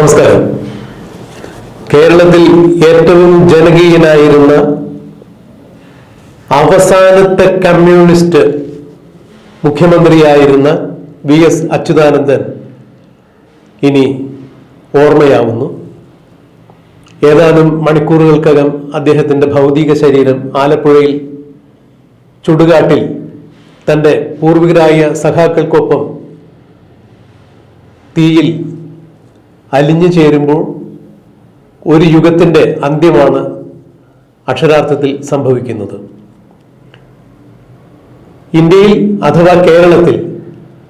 നമസ്കാരം. കേരളത്തിൽ ഏറ്റവും ജനകീയനായിരുന്ന അവസാനത്തെ കമ്മ്യൂണിസ്റ്റ് മുഖ്യമന്ത്രിയായിരുന്ന വി എസ് അച്യുതാനന്ദൻ ഇനി ഓർമ്മയാവുന്നു. ഏതാനും മണിക്കൂറുകൾക്കകം അദ്ദേഹത്തിന്റെ ഭൗതിക ശരീരം ആലപ്പുഴയിൽ ചുടുകാട്ടിൽ തന്റെ പൂർവികരായ സഖാക്കൾക്കൊപ്പം തീയിൽ അലിഞ്ഞു ചേരുമ്പോൾ ഒരു യുഗത്തിന്റെ അന്ത്യമാണ് അക്ഷരാർത്ഥത്തിൽ സംഭവിക്കുന്നത്. ഇന്ത്യയിൽ അഥവാ കേരളത്തിൽ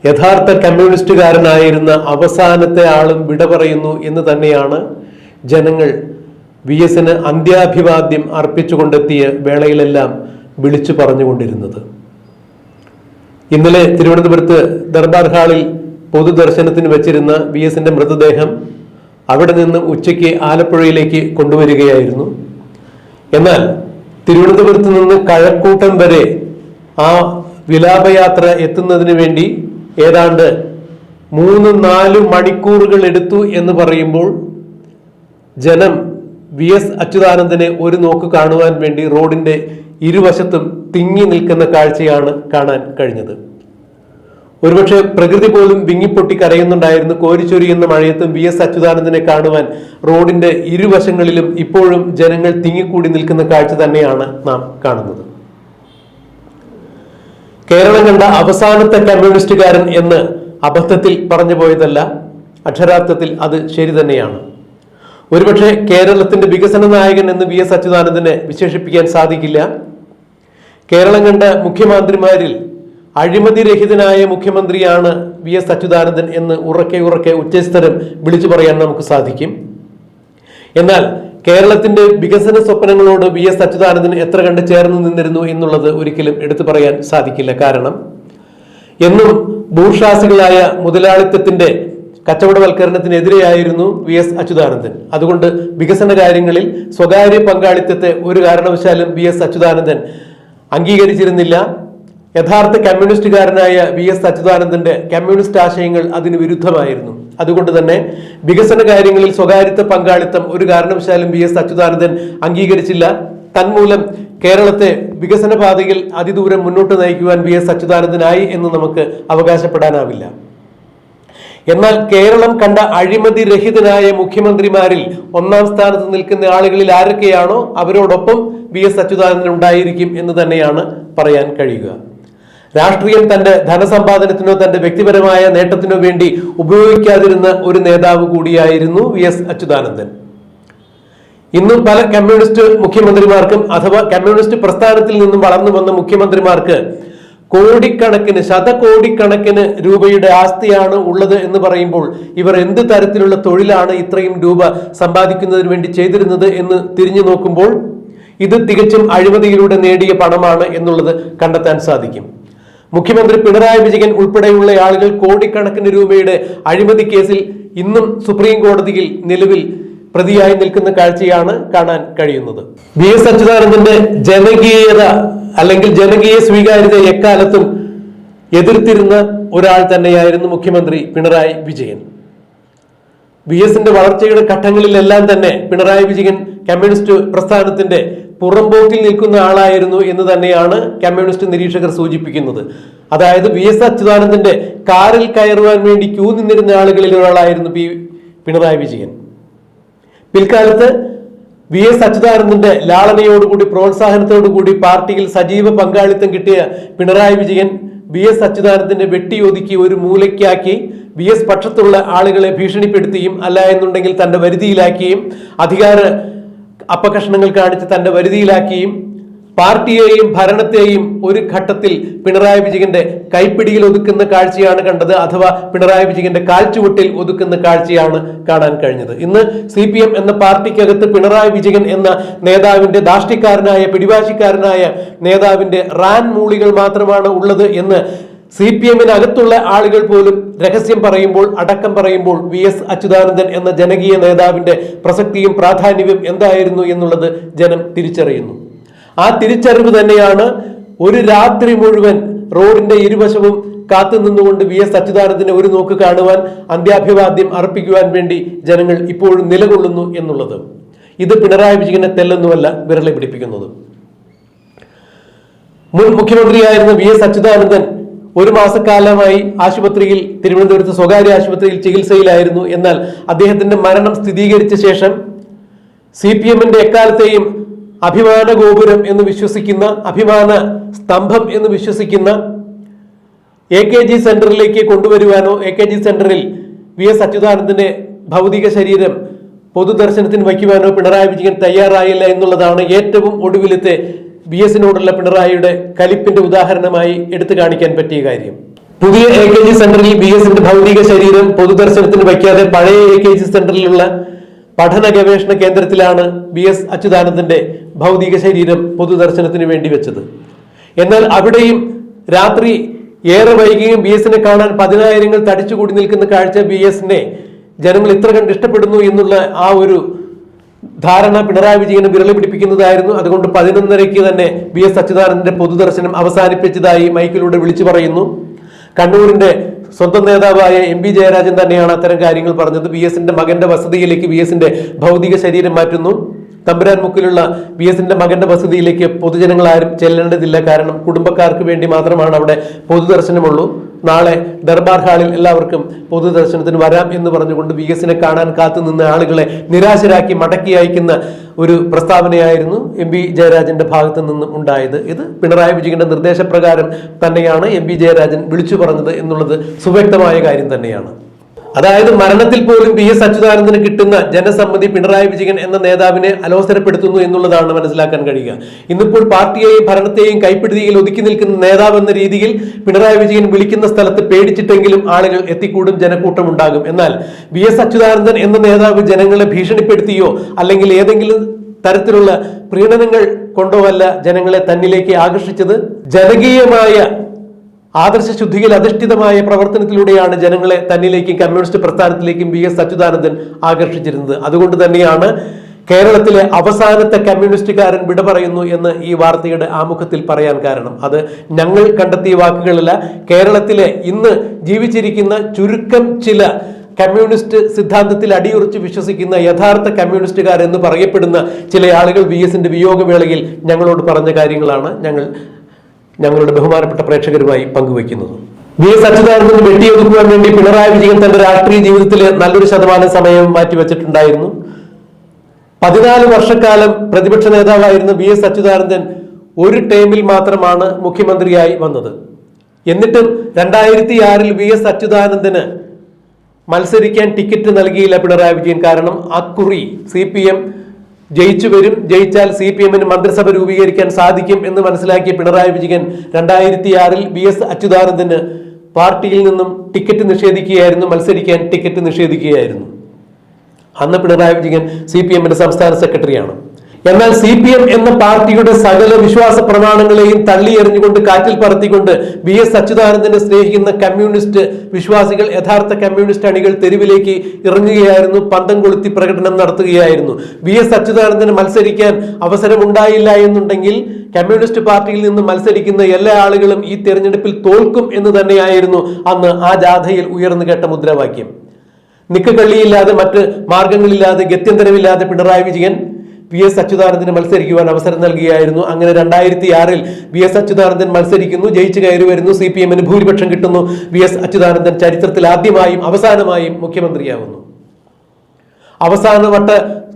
യഥാർത്ഥ കമ്മ്യൂണിസ്റ്റുകാരനായിരുന്ന അവസാനത്തെ ആളും വിട പറയുന്നു എന്ന് തന്നെയാണ് ജനങ്ങൾ വി എസിന് അന്ത്യാഭിവാദ്യം അർപ്പിച്ചുകൊണ്ടെത്തിയ വേളയിലെല്ലാം വിളിച്ചു പറഞ്ഞുകൊണ്ടിരുന്നത്. ഇന്നലെ തിരുവനന്തപുരത്ത് ദർബാർ ഹാളിൽ പൊതുദർശനത്തിന് വെച്ചിരുന്ന വി എസിന്റെ മൃതദേഹം അവിടെ നിന്ന് ഉച്ചയ്ക്ക് ആലപ്പുഴയിലേക്ക് കൊണ്ടുവരികയായിരുന്നു. എന്നാൽ തിരുവനന്തപുരത്ത് നിന്ന് കഴക്കൂട്ടം വരെ ആ വിലാപയാത്ര എത്തുന്നതിന് വേണ്ടി ഏതാണ്ട് മൂന്ന് നാല് മണിക്കൂറുകൾ എടുത്തു എന്ന് പറയുമ്പോൾ ജനം വി എസ് അച്യുതാനന്ദനെ ഒരു നോക്ക് കാണുവാൻ വേണ്ടി റോഡിന്റെ ഇരുവശത്തും തിങ്ങി നിൽക്കുന്ന കാഴ്ചയാണ് കാണാൻ കഴിഞ്ഞത്. ഒരുപക്ഷെ പ്രകൃതി പോലും വിങ്ങിപ്പൊട്ടി കരയുന്നുണ്ടായിരുന്നു കോരിച്ചൊരിയുന്ന മഴയത്തും വി എസ് അച്യുതാനന്ദനെ കാണുവാൻ റോഡിന്റെ ഇരുവശങ്ങളിലും ഇപ്പോഴും ജനങ്ങൾ തിങ്ങിക്കൂടി നിൽക്കുന്ന കാഴ്ച തന്നെയാണ് നാം കാണുന്നത്. കേരളം കണ്ട അവസാനത്തെ കമ്മ്യൂണിസ്റ്റുകാരൻ എന്ന് അബദ്ധത്തിൽ പറഞ്ഞു പോയതല്ല അക്ഷരാർത്ഥത്തിൽ അത് ശരി തന്നെയാണ്. ഒരുപക്ഷെ കേരളത്തിന്റെ വികസന നായകൻ എന്ന് വി എസ് അച്യുതാനന്ദനെ വിശേഷിപ്പിക്കാൻ സാധിക്കില്ല. കേരളം കണ്ട മുഖ്യമന്ത്രിമാരിൽ അഴിമതിരഹിതനായ മുഖ്യമന്ത്രിയാണ് വി എസ് അച്യുതാനന്ദൻ എന്ന് ഉറക്കെ ഉറക്കെ ഉച്ചസ്ഥരം വിളിച്ചു പറയാൻ നമുക്ക് സാധിക്കും. എന്നാൽ കേരളത്തിന്റെ വികസന സ്വപ്നങ്ങളോട് വി എസ് അച്യുതാനന്ദൻ എത്ര കണ്ട് ചേർന്ന് നിന്നിരുന്നു എന്നുള്ളത് ഒരിക്കലും എടുത്തു പറയാൻ സാധിക്കില്ല. കാരണം എന്നും ഭൂഷാസികളായ മുതലാളിത്തത്തിന്റെ കച്ചവടവൽക്കരണത്തിനെതിരെയായിരുന്നു വി എസ് അച്യുതാനന്ദൻ. അതുകൊണ്ട് വികസന കാര്യങ്ങളിൽ സ്വകാര്യ പങ്കാളിത്തത്തെ ഒരു കാരണവശാലും വി എസ് അച്യുതാനന്ദൻ അംഗീകരിച്ചിരുന്നില്ല. യഥാർത്ഥ കമ്മ്യൂണിസ്റ്റുകാരനായ വി എസ് അച്യുതാനന്ദന്റെ കമ്മ്യൂണിസ്റ്റ് ആശയങ്ങൾ അതിന് വിരുദ്ധമായിരുന്നു. അതുകൊണ്ട് തന്നെ വികസന കാര്യങ്ങളിൽ സ്വകാര്യത്വ പങ്കാളിത്തം ഒരു കാരണവശാലും വി എസ് അച്യുതാനന്ദൻ അംഗീകരിച്ചില്ല. തന്മൂലം കേരളത്തെ വികസന പാതയിൽ അതിദൂരം മുന്നോട്ട് നയിക്കുവാൻ വി എസ് അച്യുതാനന്ദനായി എന്ന് നമുക്ക് അവകാശപ്പെടാനാവില്ല. എന്നാൽ കേരളം കണ്ട അഴിമതി രഹിതനായ മുഖ്യമന്ത്രിമാരിൽ ഒന്നാം സ്ഥാനത്ത് നിൽക്കുന്ന ആളുകളിൽ ആരൊക്കെയാണോ അവരോടൊപ്പം വി എസ് അച്യുതാനന്ദൻ ഉണ്ടായിരിക്കും എന്ന് തന്നെയാണ് പറയാൻ കഴിയുക. രാഷ്ട്രീയം തന്റെ ധനസമ്പാദനത്തിനോ തന്റെ വ്യക്തിപരമായ നേട്ടത്തിനോ വേണ്ടി ഉപയോഗിക്കാതിരുന്ന ഒരു നേതാവ് കൂടിയായിരുന്നു വി എസ് അച്യുതാനന്ദൻ. ഇന്നും പല കമ്മ്യൂണിസ്റ്റ് മുഖ്യമന്ത്രിമാർക്കും അഥവാ കമ്മ്യൂണിസ്റ്റ് പ്രസ്ഥാനത്തിൽ നിന്നും വളർന്നു വന്ന മുഖ്യമന്ത്രിമാർക്ക് കോടിക്കണക്കിന് ശതകോടിക്കണക്കിന് രൂപയുടെ ആസ്തിയാണ് ഉള്ളത് എന്ന് പറയുമ്പോൾ ഇവർ എന്ത് തരത്തിലുള്ള തൊഴിലാണ് ഇത്രയും രൂപ സമ്പാദിക്കുന്നതിന് വേണ്ടി ചെയ്തിരുന്നത് എന്ന് തിരിഞ്ഞു നോക്കുമ്പോൾ ഇത് തികച്ചും അഴിമതിയിലൂടെ നേടിയ പണമാണ് എന്നുള്ളത് കണ്ടെത്താൻ സാധിക്കും. മുഖ്യമന്ത്രി പിണറായി വിജയൻ ഉൾപ്പെടെയുള്ള ആളുകൾ കോടിക്കണക്കിന് രൂപയുടെ അഴിമതി കേസിൽ ഇന്നും സുപ്രീം കോടതിയിൽ നിലവിൽ പ്രതിയായി നിൽക്കുന്ന കാഴ്ചയാണ് കാണാൻ കഴിയുന്നത്. വി എസ് അച്യുതാനന്ദന്റെ ജനകീയത അല്ലെങ്കിൽ ജനകീയ സ്വീകാര്യത എക്കാലത്തും എതിർത്തിരുന്ന ഒരാൾ തന്നെയായിരുന്നു മുഖ്യമന്ത്രി പിണറായി വിജയൻ. വി എസിന്റെ വളർച്ചയുടെ ഘട്ടങ്ങളിലെല്ലാം തന്നെ പിണറായി വിജയൻ കമ്മ്യൂണിസ്റ്റ് പ്രസ്ഥാനത്തിന്റെ പുറംപോക്കിൽ നിൽക്കുന്ന ആളായിരുന്നു എന്ന് തന്നെയാണ് കമ്മ്യൂണിസ്റ്റ് നിരീക്ഷകർ സൂചിപ്പിക്കുന്നത്. അതായത് വി എസ് അച്യുതാനന്ദന്റെ കാറിൽ കയറുവാൻ വേണ്ടി ക്യൂ നിന്നിരുന്ന ആളുകളിൽ ഒരാളായിരുന്നു പി പിണറായി വിജയൻ. പിൽക്കാലത്ത് വി എസ് അച്യുതാനന്ദന്റെ ലാളനയോടുകൂടി പ്രോത്സാഹനത്തോടുകൂടി പാർട്ടിയിൽ സജീവ പങ്കാളിത്തം കിട്ടിയ പിണറായി വിജയൻ വി എസ് അച്യുതാനന്ദന്റെ വെട്ടിയൊതുക്കി ഒരു മൂലയ്ക്കാക്കി വി എസ് പക്ഷത്തുള്ള ആളുകളെ ഭീഷണിപ്പെടുത്തിയും അല്ല എന്നുണ്ടെങ്കിൽ തന്റെ വരുതിയിലാക്കിയും അധികാര അപകർഷണങ്ങൾ കാണിച്ച് തന്റെ വരുതിയിലാക്കിയും പാർട്ടിയെയും ഭരണത്തെയും ഒരു ഘട്ടത്തിൽ പിണറായി വിജയന്റെ കൈപ്പിടിയിൽ ഒതുക്കുന്ന കാഴ്ചയാണ് കണ്ടത് അഥവാ പിണറായി വിജയന്റെ കാൽച്ചുവട്ടിൽ ഒതുക്കുന്ന കാഴ്ചയാണ് കാണാൻ കഴിഞ്ഞത്. ഇന്ന് സി പി എം എന്ന പാർട്ടിക്കകത്ത് പിണറായി വിജയൻ എന്ന നേതാവിന്റെ ദാഷ്ടിക്കാരനായ പിടിവാശിക്കാരനായ നേതാവിന്റെ റാൻ മൂളികൾ മാത്രമാണ് ഉള്ളത് എന്ന് സി പി എമ്മിനകത്തുള്ള ആളുകൾ പോലും രഹസ്യം പറയുമ്പോൾ അടക്കം പറയുമ്പോൾ വി എസ് അച്യുതാനന്ദൻ എന്ന ജനകീയ നേതാവിന്റെ പ്രസക്തിയും പ്രാധാന്യവും എന്തായിരുന്നു എന്നുള്ളത് ജനം തിരിച്ചറിയുന്നു. ആ തിരിച്ചറിവ് തന്നെയാണ് ഒരു രാത്രി മുഴുവൻ റോഡിന്റെ ഇരുവശവും കാത്തു നിന്നുകൊണ്ട് വി എസ് അച്യുതാനന്ദനെ ഒരു നോക്ക് കാണുവാൻ അന്ത്യാഭിവാദ്യം അർപ്പിക്കുവാൻ വേണ്ടി ജനങ്ങൾ ഇപ്പോഴും നിലകൊള്ളുന്നു എന്നുള്ളത്. ഇത് പിണറായി വിജയനെ തെല്ലൊന്നുമല്ല വിരളി പിടിപ്പിക്കുന്നത്. മുൻ മുഖ്യമന്ത്രിയായിരുന്ന വി എസ് അച്യുതാനന്ദൻ ഒരു മാസക്കാലമായി ആശുപത്രിയിൽ തിരുവനന്തപുരത്ത് സ്വകാര്യ ആശുപത്രിയിൽ ചികിത്സയിലായിരുന്നു. എന്നാൽ അദ്ദേഹത്തിന്റെ മരണം സ്ഥിരീകരിച്ച ശേഷം സി പി എമ്മിന്റെ എക്കാലത്തെയും അഭിമാന ഗോപുരം എന്ന് വിശ്വസിക്കുന്ന അഭിമാന സ്തംഭം എന്ന് വിശ്വസിക്കുന്ന എ കെ ജി സെന്ററിലേക്ക് കൊണ്ടുവരുവാനോ എ കെ ജി സെന്ററിൽ വി എസ് അച്യുതാനന്ദന്റെ ഭൗതിക ശരീരം പൊതുദർശനത്തിന് വയ്ക്കുവാനോ പിണറായി വിജയൻ തയ്യാറായില്ല എന്നുള്ളതാണ് ഏറ്റവും ഒടുവിലത്തെ വി എസിനോടുള്ള പിണറായിയുടെ കലിപ്പിന്റെ ഉദാഹരണമായി എടുത്തു കാണിക്കാൻ പറ്റിയ കാര്യം. പുതിയ എ കെ ജി സെന്ററിൽ ബി എസിന്റെ ഭൗതിക ശരീരം പൊതുദർശനത്തിന് വയ്ക്കാതെ പഴയ എ കെ ജി സെന്ററിലുള്ള പഠന ഗവേഷണ കേന്ദ്രത്തിലാണ് ബി എസ് അച്യുതാനന്ദന്റെ ഭൗതിക ശരീരം പൊതുദർശനത്തിന് വേണ്ടി വെച്ചത്. എന്നാൽ അവിടെയും രാത്രി ഏറെ വൈകിയും ബി എസിനെ കാണാൻ പതിനായിരങ്ങൾ തടിച്ചുകൂടി നിൽക്കുന്ന കാഴ്ച ബി എസിനെ ജനങ്ങൾ ഇത്ര കണ്ട് ഇഷ്ടപ്പെടുന്നു എന്നുള്ള ആ ഒരു ധാരണ പിണറായി വിജയന് വിരളി പിടിപ്പിക്കുന്നതായിരുന്നു. അതുകൊണ്ട് പതിനൊന്നരയ്ക്ക് തന്നെ വി എസ് അച്യുതാനന്ദന്റെ പൊതുദർശനം അവസാനിപ്പിച്ചതായി മൈക്കിലൂടെ വിളിച്ചു പറയുന്നു. കണ്ണൂരിന്റെ സ്വന്തം നേതാവായ എം പി ജയരാജൻ തന്നെയാണ് അത്തരം കാര്യങ്ങൾ പറഞ്ഞത്. വി എസിന്റെ മകന്റെ വസതിയിലേക്ക് വി എസിന്റെ ഭൗതിക ശരീരം മാറ്റുന്നു. തമ്പുരാൻ മുക്കിലുള്ള വി എസിന്റെ മകന്റെ വസതിയിലേക്ക് പൊതുജനങ്ങൾ ആരും ചെല്ലേണ്ടതില്ല. കാരണം കുടുംബക്കാർക്ക് വേണ്ടി മാത്രമാണ് അവിടെ പൊതുദർശനമുള്ളൂ. നാളെ ദർബാർ ഹാളിൽ എല്ലാവർക്കും പൊതുദർശനത്തിന് വരാം എന്ന് പറഞ്ഞുകൊണ്ട് വി എസിനെ കാണാൻ കാത്തുനിന്ന ആളുകളെ നിരാശരാക്കി മടക്കി അയക്കുന്ന ഒരു പ്രസ്താവനയായിരുന്നു എം പി ജയരാജന്റെ ഭാഗത്ത് നിന്നും ഉണ്ടായത്. ഇത് പിണറായി വിജയന്റെ നിർദ്ദേശപ്രകാരം തന്നെയാണ് എം പി ജയരാജൻ വിളിച്ചു പറഞ്ഞത് എന്നുള്ളത് സുവ്യക്തമായ കാര്യം തന്നെയാണ്. അതായത് മരണത്തിൽ പോലും പി എസ് അച്യുതാനന്ദന് കിട്ടുന്ന ജനസമ്മതി പിണറായി വിജയൻ എന്ന നേതാവിനെ അലോസരപ്പെടുത്തുന്നു എന്നുള്ളതാണ് മനസ്സിലാക്കാൻ കഴിയുക. ഇന്നിപ്പോൾ പാർട്ടിയെയും ഭരണത്തെയും കൈപ്പിടുതിയിൽ ഒതുക്കി നിൽക്കുന്ന നേതാവ് എന്ന രീതിയിൽ പിണറായി വിജയൻ വിളിക്കുന്ന സ്ഥലത്ത് പേടിച്ചിട്ടെങ്കിലും ആളുകൾ എത്തിക്കൂടും ജനക്കൂട്ടം ഉണ്ടാകും. എന്നാൽ വി എസ് അച്യുതാനന്ദൻ എന്ന നേതാവ് ജനങ്ങളെ ഭീഷണിപ്പെടുത്തിയോ അല്ലെങ്കിൽ ഏതെങ്കിലും തരത്തിലുള്ള പ്രീണനങ്ങൾ കൊണ്ടോ അല്ല ജനങ്ങളെ തന്നിലേക്ക് ആകർഷിച്ചത്? ജനകീയമായ ആദർശ ശുദ്ധിയിൽ അധിഷ്ഠിതമായ പ്രവർത്തനത്തിലൂടെയാണ് ജനങ്ങളെ തന്നിലേക്കും കമ്മ്യൂണിസ്റ്റ് പ്രസ്ഥാനത്തിലേക്കും വി എസ് അച്യുതാനന്ദൻ ആകർഷിച്ചിരുന്നത്. അതുകൊണ്ട് തന്നെയാണ് കേരളത്തിലെ അവസാനത്തെ കമ്മ്യൂണിസ്റ്റുകാരൻ വിട പറയുന്നു എന്ന് ഈ വാർത്തയുടെ ആമുഖത്തിൽ പറയാൻ കാരണം. അത് ഞങ്ങൾ കണ്ടെത്തിയ വാക്കുകളല്ല കേരളത്തിലെ ഇന്ന് ജീവിച്ചിരിക്കുന്ന ചുരുക്കം ചില കമ്മ്യൂണിസ്റ്റ് സിദ്ധാന്തത്തിൽ അടിയുറച്ച് വിശ്വസിക്കുന്ന യഥാർത്ഥ കമ്മ്യൂണിസ്റ്റുകാരെന്ന് പറയപ്പെടുന്ന ചില ആളുകൾ വി എസിന്റെ വിയോഗവേളയിൽ ഞങ്ങളോട് പറഞ്ഞ കാര്യങ്ങളാണ്. ഞങ്ങൾ ഞങ്ങളുടെ ബഹുമാനപ്പെട്ട പ്രേക്ഷകരുമായി പങ്കുവയ്ക്കുന്നത്. വി എസ് അച്യുതാനന്ദൻ വെട്ടിയൊതുക്കുവാൻ വേണ്ടി പിണറായി വിജയൻ തന്റെ രാഷ്ട്രീയ ജീവിതത്തിൽ നല്ലൊരു ശതമാനം സമയം മാറ്റിവെച്ചിട്ടുണ്ടായിരുന്നു. പതിനാല് വർഷക്കാലം പ്രതിപക്ഷ നേതാവായിരുന്ന വി എസ് അച്യുതാനന്ദൻ ഒരു ടൈമിൽ മാത്രമാണ് മുഖ്യമന്ത്രിയായി വന്നത്. എന്നിട്ടും രണ്ടായിരത്തി ആറിൽ വി എസ് അച്യുതാനന്ദന് മത്സരിക്കാൻ ടിക്കറ്റ് നൽകിയില്ല പിണറായി വിജയൻ. കാരണം അക്കുറി സി പി എം ജയിച്ചു വരും ജയിച്ചാൽ സി പി എമ്മിന് മന്ത്രിസഭ രൂപീകരിക്കാൻ സാധിക്കും എന്ന് മനസ്സിലാക്കിയ പിണറായി വിജയൻ രണ്ടായിരത്തി ആറിൽ ബി എസ് അച്യുതാനന്ദന് പാർട്ടിയിൽ നിന്നും ടിക്കറ്റ് നിഷേധിക്കുകയായിരുന്നു മത്സരിക്കാൻ ടിക്കറ്റ് നിഷേധിക്കുകയായിരുന്നു. അന്ന് പിണറായി വിജയൻ സി പി എമ്മിന്റെ സംസ്ഥാന സെക്രട്ടറിയാണ്. എന്നാൽ സി പി എം എന്ന പാർട്ടിയുടെ സകല വിശ്വാസ പ്രമാണങ്ങളെയും തള്ളി എറിഞ്ഞുകൊണ്ട് കാറ്റിൽ പറത്തിക്കൊണ്ട് വി എസ് അച്യുതാനന്ദനെ സ്നേഹിക്കുന്ന കമ്മ്യൂണിസ്റ്റ് വിശ്വാസികൾ യഥാർത്ഥ കമ്മ്യൂണിസ്റ്റ് അണികൾ തെരുവിലേക്ക് ഇറങ്ങുകയായിരുന്നു. പന്തം കൊളുത്തി പ്രകടനം നടത്തുകയായിരുന്നു. വി എസ് അച്യുതാനന്ദന് മത്സരിക്കാൻ അവസരമുണ്ടായില്ല എന്നുണ്ടെങ്കിൽ കമ്മ്യൂണിസ്റ്റ് പാർട്ടിയിൽ നിന്ന് മത്സരിക്കുന്ന എല്ലാ ആളുകളും ഈ തെരഞ്ഞെടുപ്പിൽ തോൽക്കും എന്ന് തന്നെയായിരുന്നു അന്ന് ആ ജാഥയിൽ ഉയർന്നു കേട്ട മുദ്രാവാക്യം. നിക്കക്കള്ളിയില്ലാതെ മറ്റ് മാർഗങ്ങളില്ലാതെ ഗത്യന്തരമില്ലാതെ പിണറായി വിജയൻ വി എസ് അച്യുതാനന്ദന് മത്സരിക്കുവാൻ അവസരം നൽകിയായിരുന്നു. അങ്ങനെ രണ്ടായിരത്തി ആറിൽ വി എസ് അച്യുതാനന്ദൻ മത്സരിക്കുന്നു. ജയിച്ചു കയറി വരുന്നു. സി പി എമ്മിന് ഭൂരിപക്ഷം കിട്ടുന്നു. വി എസ് അച്യുതാനന്ദൻ ചരിത്രത്തിൽ ആദ്യമായും അവസാനമായും മുഖ്യമന്ത്രിയാവുന്നു. അവസാനവട്ട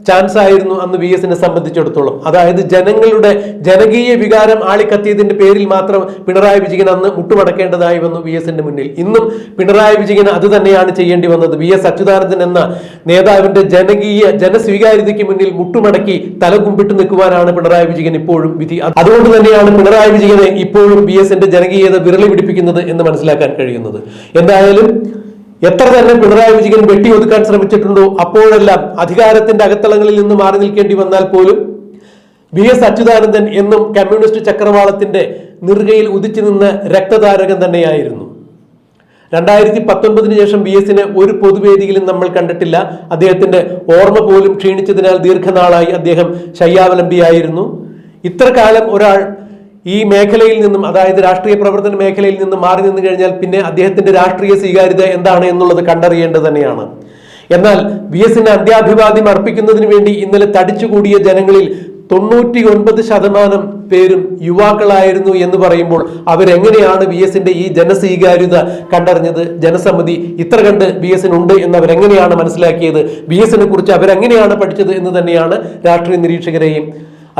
ചാൻസ് ആയിരുന്നു അന്ന് വി എസിനെ സംബന്ധിച്ചിടത്തോളം. അതായത് ജനങ്ങളുടെ ജനകീയ വികാരം ആളിക്കത്തിയതിന്റെ പേരിൽ മാത്രം പിണറായി വിജയൻ അന്ന് മുട്ടുമടക്കേണ്ടതായി വന്നു വി എസിന്റെ മുന്നിൽ. ഇന്നും പിണറായി വിജയൻ അത് തന്നെയാണ് ചെയ്യേണ്ടി വന്നത്. വി എസ് അച്യുതാനന്ദൻ എന്ന നേതാവിന്റെ ജനകീയ ജനസ്വീകാര്യതയ്ക്ക് മുന്നിൽ മുട്ടുമടക്കി തലകുമ്പിട്ട് നിൽക്കുവാനാണ് പിണറായി വിജയൻ ഇപ്പോഴും വിധി. അതുകൊണ്ട് തന്നെയാണ് പിണറായി വിജയനെ ഇപ്പോഴും വി എസിന്റെ ജനകീയത വിരളി പിടിപ്പിക്കുന്നത് എന്ന് മനസ്സിലാക്കാൻ കഴിയുന്നത്. എന്തായാലും എത്ര തന്നെ പിണറായി വിജയൻ വെട്ടിയൊതുക്കാൻ ശ്രമിച്ചിട്ടുണ്ടോ അപ്പോഴെല്ലാം അധികാരത്തിന്റെ അകത്തളങ്ങളിൽ നിന്ന് മാറി നിൽക്കേണ്ടി വന്നാൽ പോലും വി എസ് അച്യുതാനന്ദൻ എന്നും കമ്മ്യൂണിസ്റ്റ് ചക്രവാളത്തിന്റെ നിർഗയിൽ ഉദിച്ചു നിന്ന് രക്തധാരകൻ തന്നെയായിരുന്നു. രണ്ടായിരത്തി പത്തൊൻപതിന് ശേഷം ബി എസിനെ ഒരു പൊതുവേദിയിലും നമ്മൾ കണ്ടിട്ടില്ല. അദ്ദേഹത്തിന്റെ ഓർമ്മ പോലും ക്ഷീണിച്ചതിനാൽ ദീർഘനാളായി അദ്ദേഹം ശയ്യാവലംബിയായിരുന്നു. ഇത്ര കാലം ഒരാൾ ഈ മേഖലയിൽ നിന്നും അതായത് രാഷ്ട്രീയ പ്രവർത്തന മേഖലയിൽ നിന്നും മാറി നിന്ന് കഴിഞ്ഞാൽ പിന്നെ അദ്ദേഹത്തിന്റെ രാഷ്ട്രീയ സ്വീകാര്യത എന്താണ് എന്നുള്ളത് കണ്ടറിയേണ്ടത് തന്നെയാണ്. എന്നാൽ വി എസിന് അന്ത്യാഭിവാദ്യം അർപ്പിക്കുന്നതിന് വേണ്ടി ഇന്നലെ തടിച്ചുകൂടിയ ജനങ്ങളിൽ തൊണ്ണൂറ്റി ഒൻപത് ശതമാനം പേരും യുവാക്കളായിരുന്നു എന്ന് പറയുമ്പോൾ അവരെങ്ങനെയാണ് വി എസിന്റെ ഈ ജനസ്വീകാര്യത കണ്ടറിഞ്ഞത്? ജനസമിതി ഇത്ര കണ്ട് വി എസിനുണ്ട് എന്ന് അവരെങ്ങനെയാണ് മനസ്സിലാക്കിയത്? വി എസിനെ കുറിച്ച് അവരെങ്ങനെയാണ് പഠിച്ചത് എന്ന് തന്നെയാണ് രാഷ്ട്രീയ നിരീക്ഷകരെയും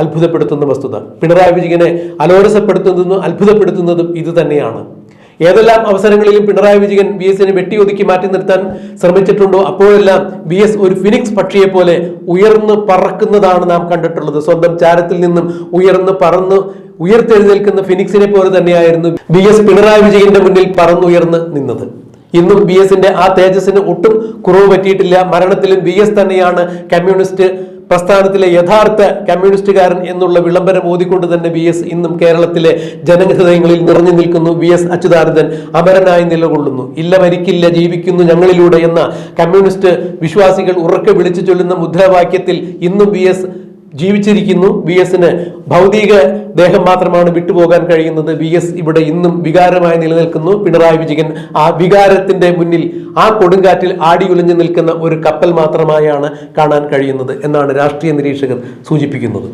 അത്ഭുതപ്പെടുത്തുന്ന വസ്തുത. പിണറായി വിജയനെ അലോരസപ്പെടുത്തുന്നതും അത്ഭുതപ്പെടുത്തുന്നതും ഇത് തന്നെയാണ്. ഏതെല്ലാം അവസരങ്ങളിലും പിണറായി വിജയൻ വി എസിനെ വെട്ടിയൊതുക്കി മാറ്റി നിർത്താൻ ശ്രമിച്ചിട്ടുണ്ടോ? അപ്പോഴെല്ലാം വി എസ് ഒരു ഫിനിക്സ് പക്ഷിയെ പോലെ ഉയർന്ന് പറക്കുന്നതാണ് നാം കണ്ടിട്ടുള്ളത്. സ്വന്തം ചാരത്തിൽ നിന്നും ഉയർന്ന് പറന്ന് ഉയർത്തെഴുന്നേൽക്കുന്ന ഫിനിക്സിനെ പോലെ തന്നെയായിരുന്നു വി എസ് പിണറായി വിജയന്റെ മുന്നിൽ പറന്നുയർന്ന് നിന്നത്. ഇന്നും ബി എസിന്റെ ആ തേജസ്സിന് ഒട്ടും കുറവ് പറ്റിയിട്ടില്ല. മരണത്തിലും ബി എസ് തന്നെയാണ് കമ്മ്യൂണിസ്റ്റ് പ്രസ്ഥാനത്തിലെ യഥാർത്ഥ കമ്മ്യൂണിസ്റ്റുകാരൻ എന്നുള്ള വിളംബരം ഓതിക്കൊണ്ട് തന്നെ വി എസ് ഇന്നും കേരളത്തിലെ ജനഹൃദയങ്ങളിൽ നിറഞ്ഞു നിൽക്കുന്നു. വി എസ് അച്യുതാനന്ദൻ അമരനായി നിലകൊള്ളുന്നു. ഇല്ല മരിക്കില്ല ജീവിക്കുന്നു ഞങ്ങളിലൂടെ എന്ന കമ്മ്യൂണിസ്റ്റ് വിശ്വാസികൾ ഉറക്കെ വിളിച്ചു ചൊല്ലുന്ന മുദ്രാവാക്യത്തിൽ ഇന്നും വി എസ് ജീവിച്ചിരിക്കുന്നു. വി എസിന് ഭൗതിക ദേഹം മാത്രമാണ് വിട്ടുപോകാൻ കഴിയുന്നത്. വി എസ് ഇവിടെ ഇന്നും വികാരമായി നിലനിൽക്കുന്നു. പിണറായി വിജയൻ ആ വികാരത്തിന്റെ മുന്നിൽ ആ കൊടുങ്കാറ്റിൽ ആടിയുലഞ്ഞു നിൽക്കുന്ന ഒരു കപ്പൽ മാത്രമായാണ് കാണാൻ കഴിയുന്നത് എന്നാണ് രാഷ്ട്രീയ നിരീക്ഷകർ സൂചിപ്പിക്കുന്നത്.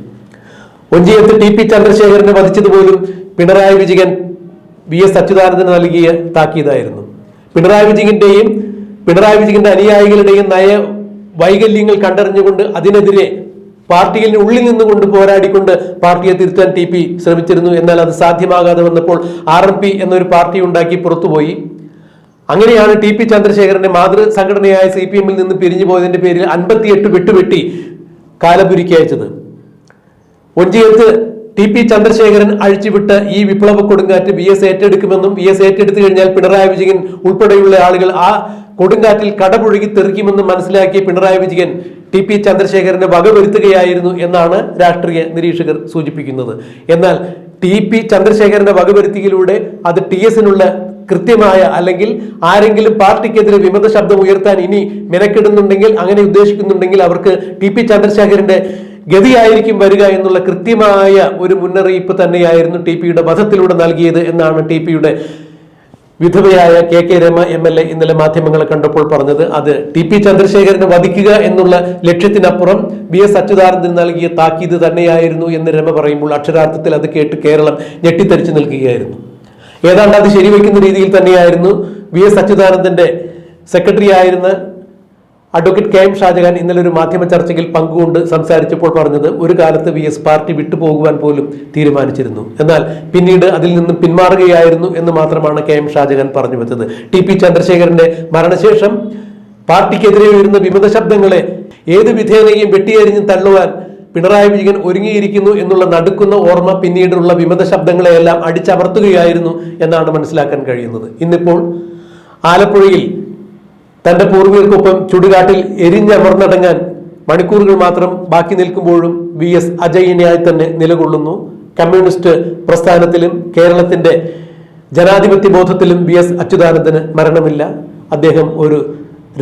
ഒഞ്ചിയത്ത് ടി പി ചന്ദ്രശേഖരനെ വധിച്ചതുപോലും പിണറായി വിജയൻ വി എസ് അച്യുതാനന്ദന് നൽകിയ താക്കീതായിരുന്നു. പിണറായി വിജയന്റെയും പിണറായി വിജയന്റെ അനുയായികളുടെയും നയ വൈകല്യങ്ങൾ കണ്ടറിഞ്ഞുകൊണ്ട് അതിനെതിരെ പാർട്ടിയിൽ ഉള്ളിൽ നിന്നുകൊണ്ട് പോരാടിക്കൊണ്ട് പാർട്ടിയെ തിരുത്താൻ ടി പി ശ്രമിച്ചിരുന്നു. എന്നാൽ അത് സാധ്യമാകാതെ വന്നപ്പോൾ ആർ എം പി എന്നൊരു പാർട്ടി ഉണ്ടാക്കി പുറത്തുപോയി. അങ്ങനെയാണ് ടി പി ചന്ദ്രശേഖരന്റെ മാതൃ സംഘടനയായ സി പി എമ്മിൽ നിന്ന് പിരിഞ്ഞു പോയതിന്റെ പേരിൽ അൻപത്തിയെട്ട് വിട്ടുവെട്ടി കാലപുരിക്കയച്ചത് ഒഞ്ചിയത്ത് ടി പി ചന്ദ്രശേഖരൻ അഴിച്ചുവിട്ട് ഈ വിപ്ലവ കൊടുങ്കാറ്റ് വി എസ് ഏറ്റെടുക്കുമെന്നും വി എസ് ഏറ്റെടുത്തു കഴിഞ്ഞാൽ പിണറായി വിജയൻ ഉൾപ്പെടെയുള്ള ആളുകൾ ആ കൊടുങ്കാറ്റിൽ കടപുഴുകി തെറിക്കുമെന്നും മനസ്സിലാക്കിയ പിണറായി വിജയൻ ടി പി ചന്ദ്രശേഖരനെ വകവരുത്തുകയായിരുന്നു എന്നാണ് രാഷ്ട്രീയ നിരീക്ഷകർ സൂചിപ്പിക്കുന്നത്. എന്നാൽ ടി പി ചന്ദ്രശേഖരന്റെ വകവരുത്തിയിലൂടെ അത് ടി എസിനുള്ള കൃത്യമായ അല്ലെങ്കിൽ ആരെങ്കിലും പാർട്ടിക്കെതിരെ വിമത ശബ്ദം ഉയർത്താൻ ഇനി മെനക്കെടുന്നുണ്ടെങ്കിൽ അങ്ങനെ ഉദ്ദേശിക്കുന്നുണ്ടെങ്കിൽ അവർക്ക് ടി പി ചന്ദ്രശേഖരന്റെ ഗതിയായിരിക്കും വരിക എന്നുള്ള കൃത്യമായ ഒരു മുന്നറിയിപ്പ് തന്നെയായിരുന്നു ടി പിയുടെ വധത്തിലൂടെ നൽകിയത് എന്നാണ് ടി പിയുടെ വിധവയായ K K Rema M L A ഇന്നലെ മാധ്യമങ്ങളെ കണ്ടപ്പോൾ പറഞ്ഞത്. അത് ടി പി ചന്ദ്രശേഖരനെ വധിക്കുക എന്നുള്ള ലക്ഷ്യത്തിനപ്പുറം ബി എസ് അച്യുതാനന്ദൻ നൽകിയ താക്കീത് തന്നെയായിരുന്നു എന്ന് രമ പറയുമ്പോൾ അക്ഷരാർത്ഥത്തിൽ അത് കേട്ട് കേരളം ഞെട്ടിത്തരിച്ചു നിൽക്കുകയായിരുന്നു. ഏതാണ്ട് അത് ശരിവെക്കുന്ന രീതിയിൽ തന്നെയായിരുന്നു വി എസ് അച്യുതാനന്ദന്റെ സെക്രട്ടറി ആയിരുന്ന അഡ്വക്കേറ്റ് കെ എം ഷാജഹാൻ ഇന്നലെ ഒരു മാധ്യമ ചർച്ചയിൽ പങ്കുകൊണ്ട് സംസാരിച്ചപ്പോൾ പറഞ്ഞത് ഒരു കാലത്ത് വി എസ് പാർട്ടി വിട്ടുപോകുവാൻ പോലും തീരുമാനിച്ചിരുന്നു. എന്നാൽ പിന്നീട് അതിൽ നിന്നും പിന്മാറുകയായിരുന്നു എന്ന് മാത്രമാണ് കെ എം ഷാജഹാൻ പറഞ്ഞു വെച്ചത്. ടി പി ചന്ദ്രശേഖരന്റെ മരണശേഷം പാർട്ടിക്കെതിരെ ഉയരുന്ന വിമത ശബ്ദങ്ങളെ ഏത് വിധേനയും വെട്ടിയെറിഞ്ഞ് തള്ളുവാൻ പിണറായി വിജയൻ ഒരുങ്ങിയിരിക്കുന്നു എന്നുള്ള നടുക്കുന്ന ഓർമ്മ പിന്നീടുള്ള വിമത ശബ്ദങ്ങളെയെല്ലാം അടിച്ചമർത്തുകയായിരുന്നു എന്നാണ് മനസ്സിലാക്കാൻ കഴിയുന്നത്. ഇന്നിപ്പോൾ ആലപ്പുഴയിൽ തന്റെ പൂർവികർക്കൊപ്പം ചുടുകാട്ടിൽ എരിഞ്ഞമർന്നടങ്ങാൻ മണിക്കൂറുകൾ മാത്രം ബാക്കി നിൽക്കുമ്പോഴും വി എസ് അജയിനായി തന്നെ നിലകൊള്ളുന്നു. കമ്മ്യൂണിസ്റ്റ് പ്രസ്ഥാനത്തിലും കേരളത്തിന്റെ ജനാധിപത്യ ബോധത്തിലും വി എസ് അച്യുതാനന്ദന് മരണമില്ല. അദ്ദേഹം ഒരു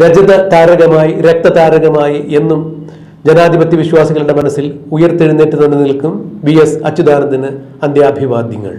രജത താരകമായി രക്തതാരകമായി എന്നും ജനാധിപത്യ വിശ്വാസികളുടെ മനസ്സിൽ ഉയർത്തെഴുന്നേറ്റ് തന്നെ നിൽക്കും വി എസ് അച്യുതാനന്ദന് അന്ത്യാഭിവാദ്യങ്ങൾ.